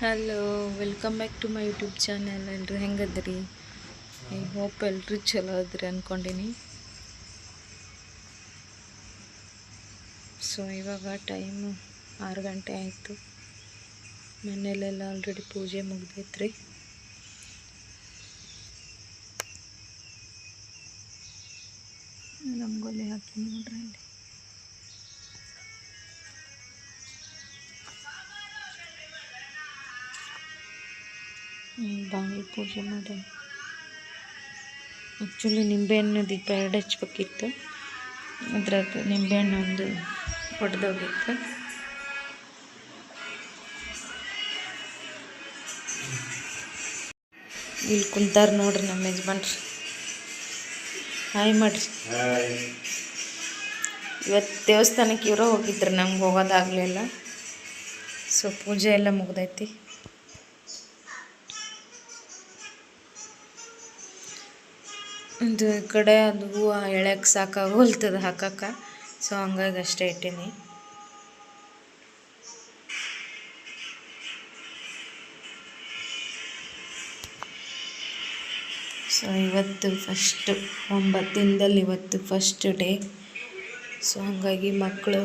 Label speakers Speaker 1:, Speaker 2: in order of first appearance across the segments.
Speaker 1: Hello welcome back to my YouTube channel ಎಲ್ಲರೂ ಹೆಂಗದ್ರಿ? I hope ಎಲ್ಲರೂ ಚಲೋ ಅದ್ರಿ ಅಂದ್ಕೊಂಡೀನಿ ಸೊ ಇವಾಗ ಟೈಮು ಆರು ಗಂಟೆ ಆಯಿತು. ಮನೆಯಲ್ಲೆಲ್ಲ ಆಲ್ರೆಡಿ ಪೂಜೆ ಮುಗ್ದೈತ್ರಿ. ರಂಗೋಲಿ ಹಾಕಿ ನೋಡ್ರಿ ಅಲ್ಲಿ. ಬಾಗಿಲು ಪೂಜೆ ಮಾಡಿ ಆ್ಯಕ್ಚುಲಿ ನಿಂಬೆಹಣ್ಣು ದೀಪ ಎರಡು ಹಚ್ಬೇಕಿತ್ತು ಅದ್ರಾಗ ನಿಂಬೆಹಣ್ಣು ಒಂದು ಹೊಡೆದೋಗಿತ್ತು ಇಲ್ಲಿ ಕುಂತಾರ ನೋಡ್ರಿ ನಮ್ಮ ಯಜಮಾನ್ರಿ. ಹಾಯ್ ಮಾಡ್ರಿ. ಇವತ್ತು ದೇವಸ್ಥಾನಕ್ಕೆ ಇವರೋ ಹೋಗಿದ್ರು ನಮ್ಗೆ ಹೋಗೋದಾಗಲಿಲ್ಲ. ಸೊ ಪೂಜೆ ಎಲ್ಲ ಮುಗ್ದೈತಿ. ಈ ಕಡೆ ಅದು ಹೂವು ಎಳ್ಯಕ್ಕೆ ಸಾಕಾಗೋಲ್ತದ ಹಾಕಕ್ಕೆ ಸೊ ಹಂಗಾಗಿ ಅಷ್ಟೇ ಇಟ್ಟೀನಿ. ಸೊ ಇವತ್ತು ಫಸ್ಟ್ ಒಂಬತ್ತಿಂದಲ್ಲಿ ಇವತ್ತು ಫಸ್ಟ್ ಡೇ ಸೊ ಹಂಗಾಗಿ ಮಕ್ಕಳು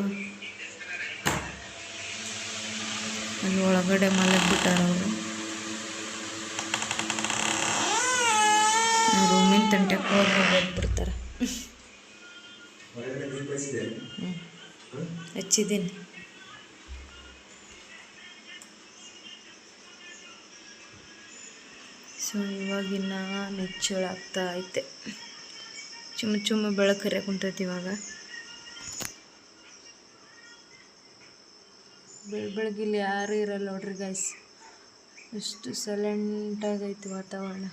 Speaker 1: ಅಲ್ಲಿ ಒಳಗಡೆ ಮಲಗಿಬಿಟ್ಟಾರ ಹೋಗಿ ಹೋಗ್ಬಿಡ್ತಾರೆ. ಹ್ಞೂ ಹಚ್ಚಿದ್ದೀನಿ. ಸೊ ಇವಾಗಿನ ನೆಚ್ಚಳಾಗ್ತಾ ಐತೆ. ಚುಮ್ಮ ಚುಮ್ಮ ಬೆಳಕು ಹರಿಯಕ್ಕೆ ಕುಂತೈತಿ ಇವಾಗ. ಬೆಳ ಇಲ್ಲಿ ಯಾರು ಇರಲ್ಲ ನೋಡ್ರಿ ಗೈಸ್ ಎಷ್ಟು ಸೈಲೆಂಟಾಗೈತಿ ವಾತಾವರಣ.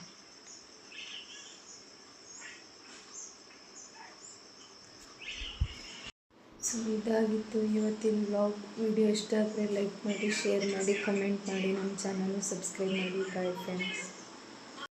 Speaker 1: ಸೊ ಇದಾಗಿತ್ತು ಇವತ್ತಿನ ಬ್ಲಾಗ್ ವಿಡಿಯೋ ಇಷ್ಟ ಆದರೆ ಲೈಕ್ ಮಾಡಿ ಶೇರ್ ಮಾಡಿ ಕಮೆಂಟ್ ಮಾಡಿ. ನಮ್ಮ ಚಾನಲ್ನ ಸಬ್ಸ್ಕ್ರೈಬ್ ಮಾಡಿ ಬಾಯ್ ಫ್ರೆಂಡ್ಸ್